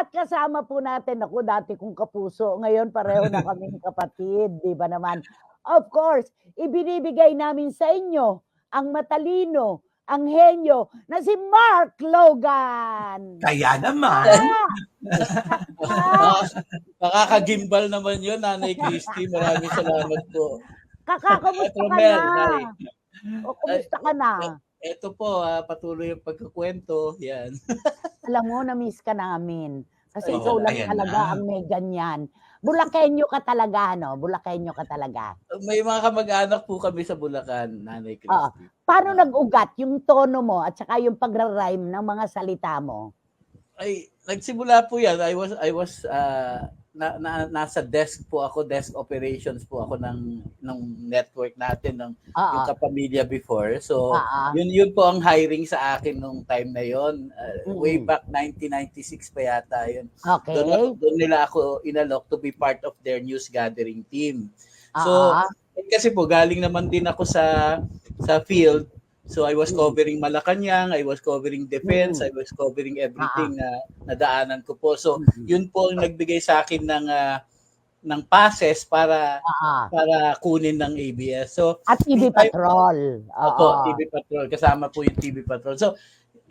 At kasama po natin, ako dati kong kapuso, ngayon pareho na kaming kapatid, di ba naman? Of course, ibinibigay namin sa inyo ang matalino, ang henyo na si Mark Logan. Kaya naman. Nakaka-gimbal naman yun, Nanay Christy. Maraming salamat po. Kakakamusta ka na? O kumusta ka na? Ito po, ah, patuloy yung pagkukwento. Yan. Alam mo, na-miss ka namin. Kasi Oo, ikaw lang ayan talaga na. ang may ganyan. Bulakenyo ka talaga, no? Bulakenyo ka talaga. May mga kamag-anak po kami sa Bulacan, Nanay Christy. Paano nag-ugat yung tono mo at saka yung pagra-rhyme ng mga salita mo? Ay, nagsimula po yan. I was, I was, ah, na, na, nasa desk po ako, desk operations po ako ng, ng network natin, ng yung Oo. kapamilya before. So, Oo. yun yun po ang hiring sa akin nung time na yon. Uh, Way Mm. back 1996 pa yata yun. Okay. Doon, doon nila ako inalok to be part of their news gathering team. So, eh, kasi po galing naman din ako sa sa field. So I was covering Malacanang, I was covering defense, Mm. I was covering everything na nadaanan ko po. So Mhm. yun po ang nagbigay sa akin ng ah, ng passes para para kunin ng ABS. So At TV Patrol. Oo. Opo, TV Patrol. Kasama po yung TV Patrol. So,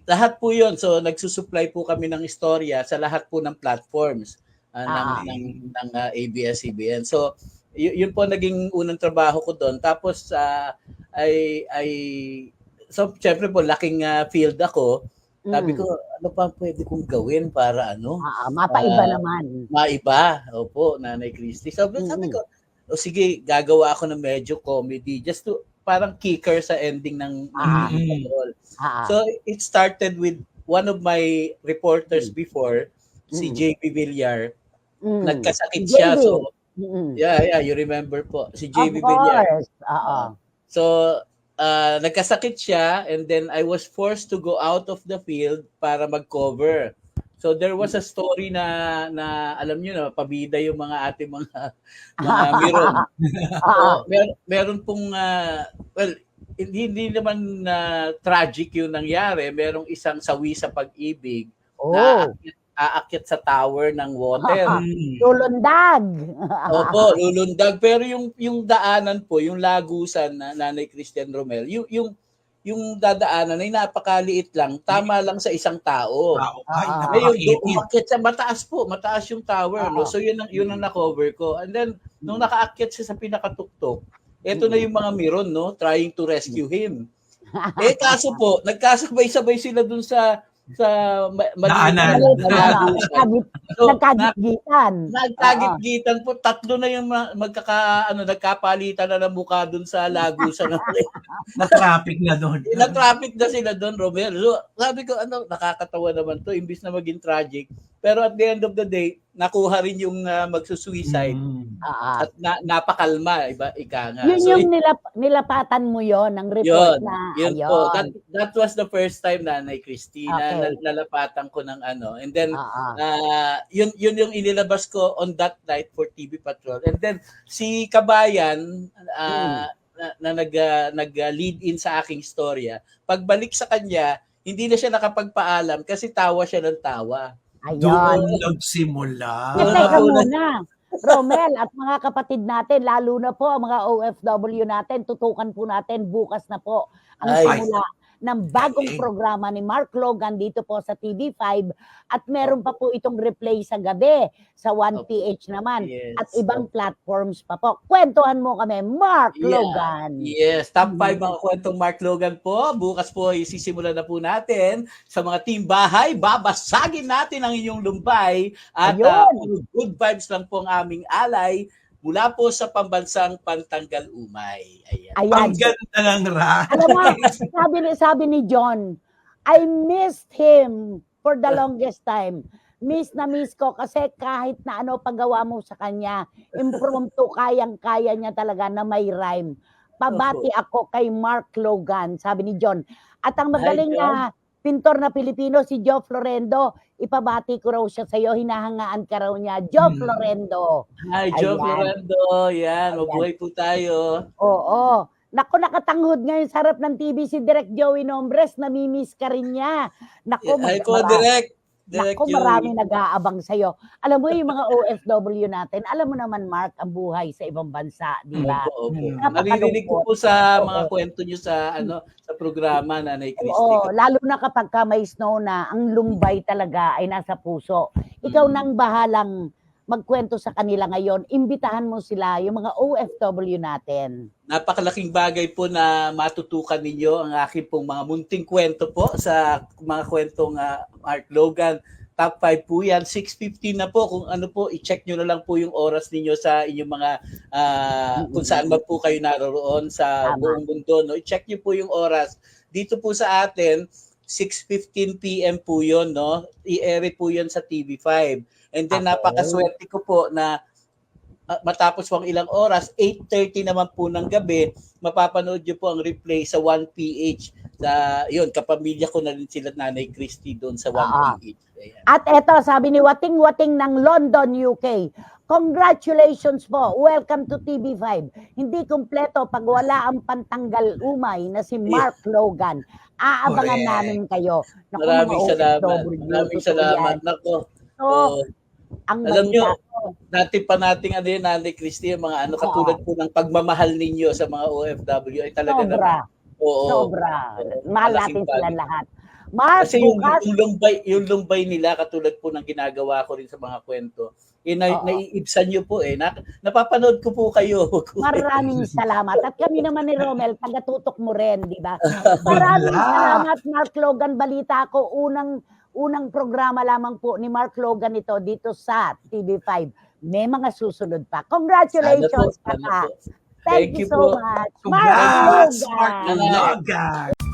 lahat po yun. So, nagsusupply po kami ng istorya sa lahat po ng platforms ah, ng, Ah. ng, ng ah, ABS-CBN. So, y- yun po naging unang trabaho ko doon. Tapos, ah, ay, ay, so, syempre po, laking ah, field ako. Sabi Mm. ko, ano pa pwede kong gawin para ano, Oo, mapaiba Ah. naman. maiba. Opo, Nanay Christy. Sabi, sabi Mm. ko, o sige, gagawa ako ng medyo comedy just to parang kicker sa ending ng, Ah. Patrol. Oo. So it started with one of my reporters before, si Mm. JP Villar. Mm. Nagkasakit JB. siya. So, Mm. yeah, yeah, you remember po. Si JP Villar. Oo. So, uh, nagkasakit siya and then I was forced to go out of the field para mag-cover. So there was a story na na alam niyo na pabida yung mga ating mga mga miron. Oo. So, mer- meron pong ah, well hindi, hindi naman na tragic yung nangyari. Merong isang sawi sa pag-ibig Oh. na aakyat, sa tower ng water. Mm. Lulundag. Opo, lulundag. Pero yung yung daanan po, yung lagusan na Nanay Christian Romel, yung yung yung dadaanan ay napakaliit lang, tama lang sa isang tao. Tao ay, Ah. Ngayon, doon napakitid. umakyat sa mataas po, mataas yung tower, no? Oo. So yun ang yun ang na-cover ko. And then nung nakaakyat siya sa pinakatuktok, eto na yung mga miron, no, trying to rescue him. Eh kaso po, nagkasabay-sabay sila dun sa sa Daanan. So, na- Nagkagitgitan. Nagtagigitan po, tatlo na yung ma- magkaka ano nagkapalitan na ng mukha doon sa Lagusan. Na-traffic na doon. na traffic na sila doon, Romel. So, sabi ko ano, nakakatawa naman to imbis na maging tragic. Pero at the end of the day, nakuha rin yung uh, magsusuicide Mm. Oo. at na, napakalma, iba ika nga. Yun So, yung nilap, nilapatan mo yon ng report Yun, na yun ayun. po. That, that was the first time na Nanay Christina Okay. na nalapatan ko ng ano. And then. Ah, yun yun yung inilabas ko on that night for TV Patrol. And then si Kabayan ah, na, na nag ah, nag ah, lead in sa aking storya. Pagbalik sa kanya, hindi na siya nakapagpaalam kasi tawa siya ng tawa. Ayun. Doon nagsimula. Eh, Doon teka muna. Romel at mga kapatid natin, lalo na po ang mga OFW natin, tutukan po natin bukas na po ang Ay. simula ng bagong programa ni Mark Logan dito po sa TV5 at meron pa po itong replay sa gabi sa 1PH naman Yes. at ibang platforms pa po. Kwentuhan mo kami, Mark Yeah. Logan. Yes, top 5 mga kwentong Mark Logan po. Bukas po isisimulan na po natin sa mga team bahay. Babasagin natin ang inyong lumbay at Ayun. puro good vibes lang po ang aming alay mula po sa pambansang Pantanggal Umay. Ayan. Ayan. Ang ganda ng ra. Alam mo, sabi ni, sabi ni John, I missed him for the longest time. Miss na miss ko kasi kahit na ano paggawa mo sa kanya, impromptu kayang-kaya niya talaga na may rhyme. Pabati ako kay Mark Logan, sabi ni John. At ang magaling Hi, John. na pintor na Pilipino, si Joe Florendo, ipabati ko raw siya sa iyo, hinahangaan ka raw niya. Joe Hmm. Florendo. Hi, Joe Ayan. Florendo. Yan, mabuhay po tayo. Oo. Nako, nakatanghod ngayon sa harap ng TV si Direk Joey Nombres. Namimiss ka rin niya. Nako, Hi mag- po, Direk. Direct Naku, marami nag-aabang sa'yo. Alam mo, yung mga OFW natin, alam mo naman, Mark, ang buhay sa ibang bansa, di ba? Opo, opo. Mm. Naririnig ko po sa mga kwento nyo sa ano programa Nanay Christy. Oo, lalo na kapag ka may snow na, ang lumbay talaga ay nasa puso. Ikaw Mm. nang bahalang magkwento sa kanila ngayon, imbitahan mo sila, yung mga OFW natin. Napakalaking bagay po na matutukan ninyo ang aking pong mga munting kwento po sa mga kwentong ah, Mark Logan. Top 5 po yan. 6.15 na po. Kung ano po, i-check nyo na lang po yung oras ninyo sa inyong mga, ah, kung saan man po kayo naroroon sa buong mundo. No? I-check nyo po yung oras. Dito po sa atin, 6.15 p.m. po yun. No? I-air po yun sa TV5. And then Okay. napakaswerte ko po na uh, matapos po ang ilang oras, 8.30 naman po ng gabi, mapapanood nyo po ang replay sa 1PH. Sa, yun, kapamilya ko na rin sila Nanay Christy doon sa 1PH. Ayan. At eto, sabi ni Wating Wating ng London, UK. Congratulations po. Welcome to TV5. Hindi kumpleto pag wala ang pantanggal umay na si Mark Logan. Aabangan Correct. namin kayo. Naku, Maraming salamat. OFW, Maraming salamat. Nako, So, oh, ang alam nyo, dati pa nating ano yun, Nanay Christy, yung mga ano, katulad po ng pagmamahal ninyo sa mga OFW ay talaga sobra, naman. Oo. sobra. Mahal Malaking natin sila lahat. Mark, Kasi yung, bukas, yung lumbay, yung lumbay nila katulad po ng ginagawa ko rin sa mga kwento. Eh, na, Oo. naiibsan nyo po eh. Na, napapanood ko po kayo. Maraming salamat. At kami naman ni Romel, taga-tutok mo rin, di ba? Maraming salamat, Mark Logan. Balita ko, unang unang programa lamang po ni Mark Logan ito dito sa TV5. May mga susunod pa. Congratulations, Sana po, sana Kaka. po. Thank, Thank you you so po. much. Congrats. Mark Logan!